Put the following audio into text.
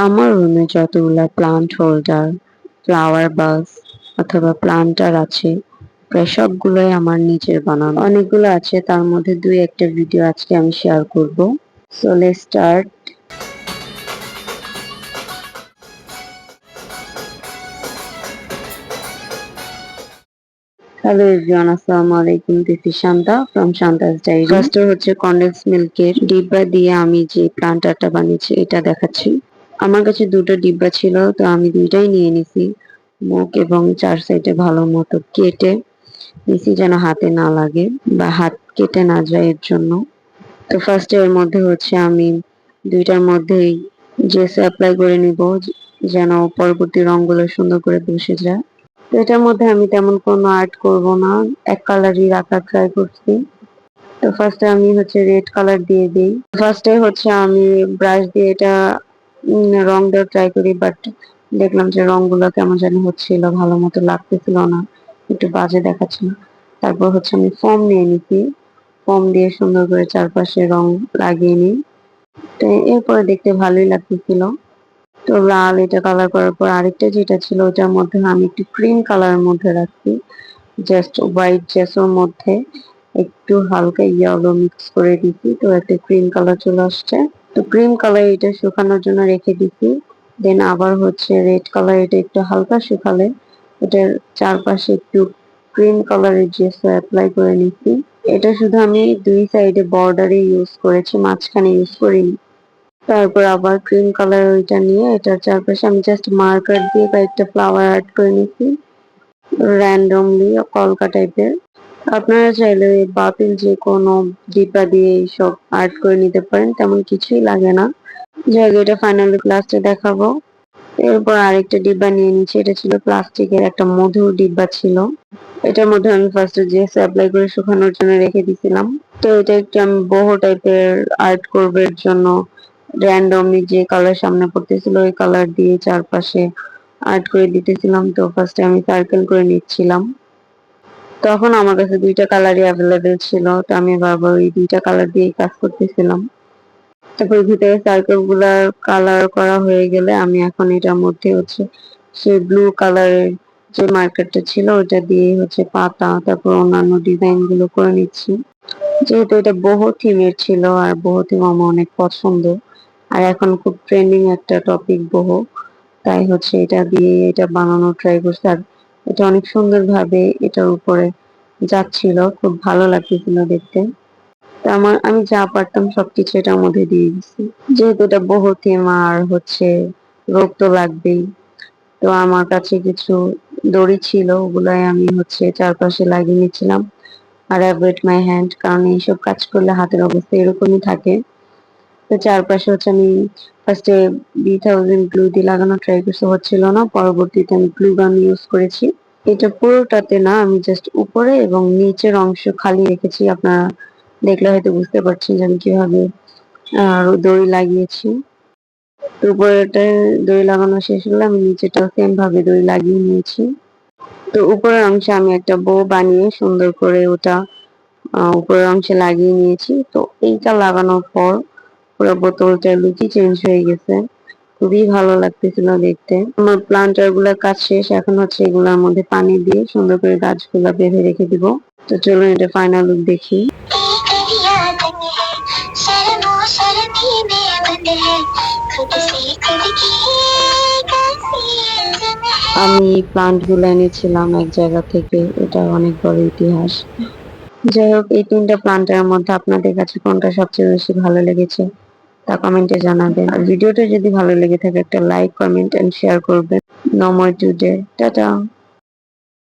আমার রুমে যতগুলা প্লান্ট হোল্ডার ফ্লাওয়ার বাস অথবা প্লান্টার আছে, প্রায় সবগুলোই আমার নিজের বানানো। অনেকগুলো আছে, তার মধ্যে দুই একটা ভিডিও আজকে আমি শেয়ার করব। সো স্টার্ট হ্যালো এভরিওয়ান আসসালামু আলাইকুম। This is Shanta from Shanta's diary first হচ্ছে কন্ডেন্স মিল্কের ডিব্বা দিয়ে আমি যে প্লান্টারটা বানিয়েছি, এটা দেখাচ্ছি। আমার কাছে দুটো ডিব্বা ছিল, তো আমি দুইটাই নিয়ে নিছি। মুখ এবং চার সাইডে ভালো মতো কেটে নিছি যেন হাতে না লাগে বা হাত কেটে না যায় এর জন্য। তো ফার্স্ট এর মধ্যে হচ্ছে আমি দুইটার মধ্যেই জেস অ্যাপ্লাই করে নিব, যেন পরবর্তী রংগুলো সুন্দর করে বসে যায়। তো এটার মধ্যে আমি তেমন কোনো আর্ট করব না, এক কালারই রাখার ট্রাই করছি। তো ফার্স্টে আমি হচ্ছে রেড কালার দিয়ে দিই। ফার্স্টে হচ্ছে আমি ব্রাশ দিয়ে এটা রং দেওয়ার ট্রাই করি বাট দেখলাম যে রংগুলো কেমন জানি হচ্ছিল, ভালো মতো লাগতেছিল না, একটু বাজে দেখাচ্ছিল। তারপর হচ্ছে আমি ফোম নিয়ে নিছি ফোম দিয়ে সুন্দর করে চারপাশে রং লাগিয়ে নিই। তো এরপরে দেখতে ভালোই লাগতেছিল। তো লাল এটা কালার করার পর আরেকটা যেটা ছিল, ওটার মধ্যে আমি একটু ক্রিম কালারের মধ্যে রাখছি। জাস্ট হোয়াইট জেসোর মধ্যে একটু হালকা ইয়েলো মিক্স করে দিছি তো একটা ক্রিম কালার চলে আসছে। তো ক্রিম কালার এটা শুকানোর জন্য রেখে দিছি দেন আবার হচ্ছে রেড কালার এটা একটু হালকা শুকালে এটার চারপাশে একটু ক্রিম কালারের জেসো অ্যাপ্লাই করে নিছি এটা শুধু আমি দুই সাইডে বর্ডারে ইউজ করেছি, মাঝখানে ইউজ করিনি। তারপর আবার ক্রিম কালার ওইটা নিয়ে এটার চারপাশে আমি জাস্ট মার্কার দিয়ে কয়েকটা ফ্লাওয়ার আর্ট করে নিছি র্যান্ডমলি কলকা টাইপের আপনারা চাইলে বাতিল যে কোনো ডিব্বা দিয়ে এইসব আর্ট করে নিতে পারেন তেমন কিছুই লাগে না। যাই হোক, এটা ফাইনালি লাস্টে দেখাবো। এরপর আরেকটা ডিব্বা নিয়ে নিচ্ছি এটা ছিল প্লাস্টিকের একটা মধুর ডিব্বা ছিল। এটার মধ্যে আমি ফার্স্টে জেস অ্যাপ্লাই করে শুকানোর জন্য রেখে দিছিলাম। তো এটা একটু আমি বহু টাইপের আর্ট করবে এর জন্য। র্যান্ডমলি যে কালার সামনে পড়তেছিল ওই কালার দিয়ে চারপাশে আর্ট করে দিতেছিলাম। তো ফার্স্টে আমি সার্কেল করে নিচ্ছিলাম। তখন আমার কাছে দুইটা কালারই অ্যাভেলেবেল ছিল, তো আমি বারবার ওই দুইটা কালার দিয়ে কাজ করতেছিলাম। তারপর ভিতরে সার্কেল কালার করা হয়ে গেলে আমি এখন এটার মধ্যে হচ্ছে সেই ব্লু কালারের যে মার্কেটটা ছিল ওটা দিয়ে হচ্ছে পাতা, তারপর অন্যান্য ডিজাইনগুলো করে নিচ্ছি। যেহেতু এটা বহু থিমের ছিল, আর বহু থিম আমার অনেক পছন্দ, আর এখন খুব ট্রেন্ডিং একটা টপিক বহু, তাই হচ্ছে এটা দিয়ে এটা বানানোর ট্রাই করছি। আর এটা অনেক সুন্দর ভাবে এটার উপরে যাচ্ছিল। খুব ভালো লাগতেছিল দেখতে। আমার, আমি যা পারতাম সবকিছু এটার মধ্যে দিয়ে দিছি। যেহেতু এটা বহু থিম আর হচ্ছে, রোগ তো লাগবেই। তো আমার কাছে কিছু দড়ি ছিল, ওগুলাই আমি হচ্ছে চারপাশে লাগিয়ে নিচ্ছিলাম। আর অ্যাভয়েড মাই হ্যান্ড কারণ এইসব কাজ করলে হাতের অবস্থা এরকমই থাকে। তো চারপাশে হচ্ছে আমি ফার্স্টে বি থাউজেন্ড গ্লু দিয়ে লাগানো ট্রাই করতে হচ্ছিল না। পরবর্তীতে আমি গ্লু গান ইউজ করেছি। এটা পুরোটাতে না, আমি জাস্ট উপরে এবং নিচের অংশ খালি রেখেছি। আপনারা দেখলে হয়তো বুঝতে পারছেন যে আমি কীভাবে দড়ি লাগিয়েছি। তো উপরেটা দড়ি লাগানো শেষ হলে আমি নিচেটাও সেম ভাবে দড়ি লাগিয়ে নিয়েছি। তো উপরের অংশে আমি একটা বো বানিয়ে সুন্দর করে ওটা উপরের অংশে লাগিয়ে নিয়েছি। তো এইটা লাগানোর পর পুরো বোতলটা লুকি চেঞ্জ হয়ে গেছে। খুবই ভালো লাগতেছিল দেখতে। আমার প্লান্টারগুলার কাজ শেষ, এখন হচ্ছে এগুলার মধ্যে পানি দিয়ে সুন্দর করে গাছগুলো বেঁধে রেখে দিব। তো চলুন এটা ফাইনাল লুক দেখি। আমি প্লান্টগুলো এনেছিলাম এক জায়গা থেকে, এটা অনেক বড় ইতিহাস। যাই হোক, এই তিনটা প্লান্টের মধ্যে আপনাদের কাছে কোনটা সবচেয়ে বেশি ভালো লেগেছে? তা কমেন্টে জানাবেন। আর ভিডিওটা যদি ভালো লেগে থাকে, একটা লাইক কমেন্ট এন্ড শেয়ার করবেন। নময় টুডে টাটা